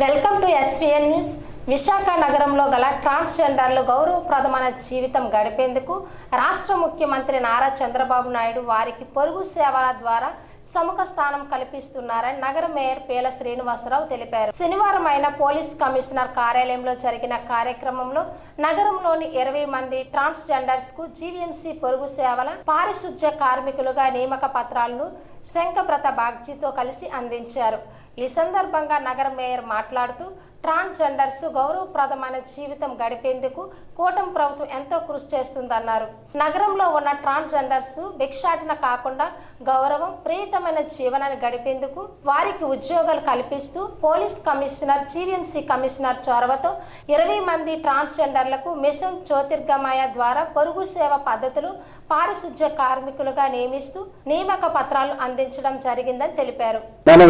Welcome to S V N news. Visakha నగరంలో గల ట్రాన్స్జెండర్లు గౌరవప్రదమైన జీవితం గడిపేందుకు రాష్ట్ర ముఖ్యమంత్రి నారా చంద్రబాబు నాయుడు వారికి పొరుగు సేవల ద్వారా సముఖ స్థానం కల్పిస్తున్నారని నగర మేయర్ పేల శ్రీనివాసరావు తెలిపారు. శనివారం అయిన పోలీస్ కమిషనర్ కార్యాలయంలో జరిగిన కార్యక్రమంలో నగరంలోని ఇరవై మంది ట్రాన్స్జెండర్స్కు జీవీఎంసీ పొరుగు సేవల పారిశుధ్య కార్మికులుగా నియామక పత్రాలను శంఖప్రత బాగ్జీతో కలిసి అందించారు. ఈ సందర్భంగా నగర మేయర్ మాట్లాడుతూ ట్రాన్స్జెండర్స్ గౌరవప్రదమైన జీవితం గడిపేందుకు కూటమి ప్రభుత్వం ఎంతో కృషి చేస్తుందన్నారు. నగరంలో ఉన్న ట్రాన్స్జెండర్స్ భిక్షాటన కాకుండా గౌరవం ప్రీతమైన జీవనాన్ని గడిపేందుకు వారికి ఉద్యోగాలు కల్పిస్తూ పోలీస్ కమిషనర్ జీవీఎంసీ కమిషనర్ చొరవతో ఇరవై మంది ట్రాన్స్జెండర్లకు మిషన్ జ్యోతిర్గమయ ద్వారా పొరుగు సేవ పద్ధతులు పారిశుధ్య కార్మికులుగా నియమిస్తూ నియామక పత్రాలు అందించడం జరిగిందని తెలిపారు. మన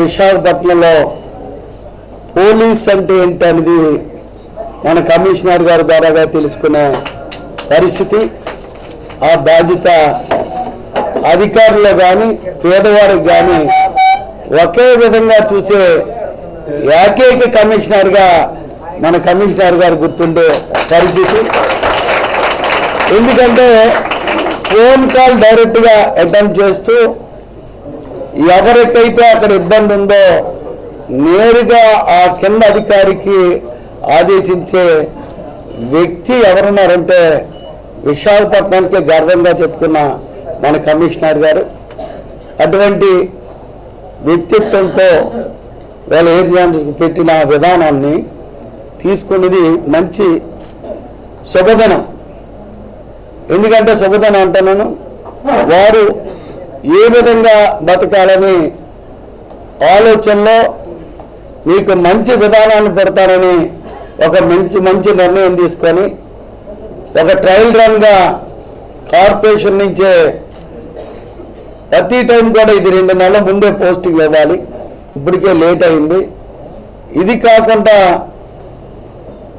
విశాఖపట్నంలో పోలీస్ అంటే ఏంటి అనేది మన కమిషనర్ గారి ద్వారాగా తెలుసుకునే పరిస్థితి. ఆ బాధ్యత అధికారులు కానీ పేదవారికి కానీ ఒకే విధంగా చూసే ఏకైక కమిషనర్గా మన కమిషనర్ గారు గుర్తుండే పరిస్థితి. ఎందుకంటే ఫోన్ కాల్ డైరెక్ట్గా అటెంప్ట్ చేస్తూ ఎవరికైతే అక్కడ ఇబ్బంది ఉందో నేరుగా ఆ కింద అధికారికి ఆదేశించే వ్యక్తి ఎవరున్నారంటే విశాఖపట్నానికి గర్వంగా చెప్పుకున్న మన కమిషనర్ గారు. అటువంటి వ్యక్తిత్వంతో వాళ్ళ ఏరియాకి పెట్టిన విధానాన్ని తీసుకున్నది మంచి శుభదనం ఎందుకంటే శుభదనం అంటున్నాను వారు ఏ విధంగా బతకాలని ఆలోచనలో మీకు మంచి విధానాన్ని పెడతానని ఒక మంచి మంచి నిర్ణయం తీసుకొని ఒక ట్రయల్ రన్గా కార్పొరేషన్ నుంచే ప్రతి టైం కూడా ఇది రెండు నెలల ముందే పోస్టింగ్ ఇవ్వాలి. ఇప్పటికే లేట్ అయింది. ఇది కాకుండా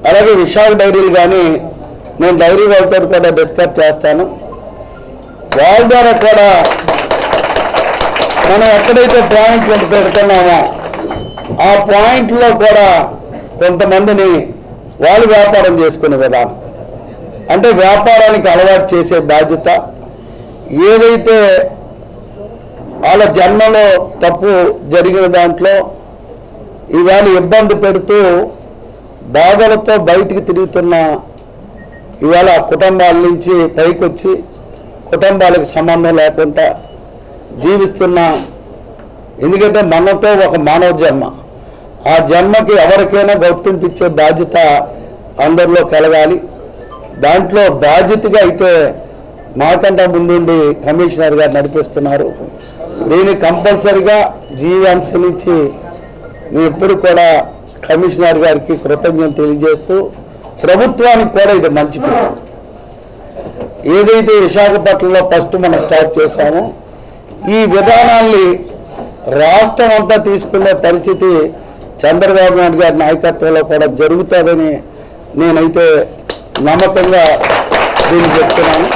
అలాగే విశాఖ డైరీలు కానీ నేను డైరీ వాళ్ళతో కూడా డిస్కస్ చేస్తాను. వాళ్ళ ద్వారా కూడా మనం ఎక్కడైతే పాయింట్లు పెడుతున్నామో ఆ పాయింట్లో కూడా కొంతమందిని వాళ్ళు వ్యాపారం చేసుకునే విధానం. అంటే వ్యాపారానికి అలవాటు చేసే బాధ్యత ఏదైతే వాళ్ళ జన్మలో తప్పు జరిగిన దాంట్లో ఇవాళ ఇబ్బంది పెడుతూ బాధలతో బయటికి తిరుగుతున్న ఇవాళ కుటుంబాల నుంచి పైకి వచ్చి కుటుంబాలకు సంబంధం లేకుండా జీవిస్తున్న ఎందుకంటే మనతో ఒక మానవ జన్మ. ఆ జన్మకి ఎవరికైనా గౌరవింపించే బాధ్యత అందరిలో కలగాలి. దాంట్లో బాధ్యతగా అయితే మాకంటే ముందుండి కమిషనర్ గారు నడిపిస్తున్నారు. దీన్ని కంపల్సరిగా జీవాంశ నుంచి మేము ఎప్పుడు కూడా కమిషనర్ గారికి కృతజ్ఞత తెలియజేస్తూ ప్రభుత్వానికి కూడా ఇది మంచి పేరు. ఏదైతే విశాఖపట్నంలో ఫస్ట్ మనం స్టార్ట్ చేశామో ఈ విధానాన్ని రాష్ట్రం అంతా తీసుకునే పరిస్థితి చంద్రబాబు నాయుడు గారి నాయకత్వంలో కూడా జరుగుతుందని నేనైతే నమ్మకంగా దీన్ని చెప్తున్నాను.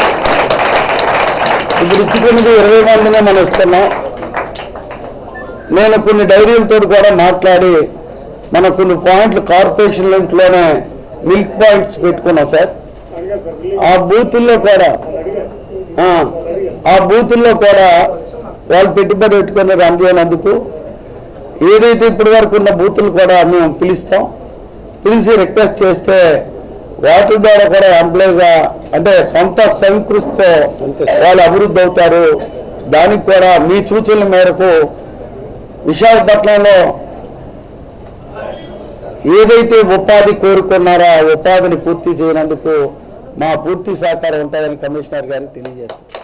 ఇప్పుడు ఇచ్చుకున్నది ఇరవై మందినే మనం ఇస్తున్నాం. నేను కొన్ని డైరీలతో కూడా మాట్లాడి మన కొన్ని పాయింట్లు కార్పొరేషన్ లింక్లోనే మిల్క్ పాయింట్స్ పెట్టుకున్నాం సార్. ఆ బూతుల్లో కూడా ఆ, ఆ బూతుల్లో కూడా వాళ్ళు పెట్టుబడి పెట్టుకొని రన్ చేయనందుకు ఏదైతే ఇప్పటి వరకు ఉన్న బూతులు కూడా మేము పిలుస్తాం. పిలిచి రిక్వెస్ట్ చేస్తే వాటి ద్వారా కూడా ఎంప్లాయ్గా అంటే సొంత సంకృష్టితో వాళ్ళు అభివృద్ధి అవుతారు. దానికి కూడా మీ సూచనల మేరకు విశాఖపట్నంలో ఏదైతే ఉపాధి కోరుకున్నారో ఆ ఉపాధిని పూర్తి చేయనందుకు మా పూర్తి సహకారం ఉంటుందని కమిషనర్ గారికి తెలియజేస్తాం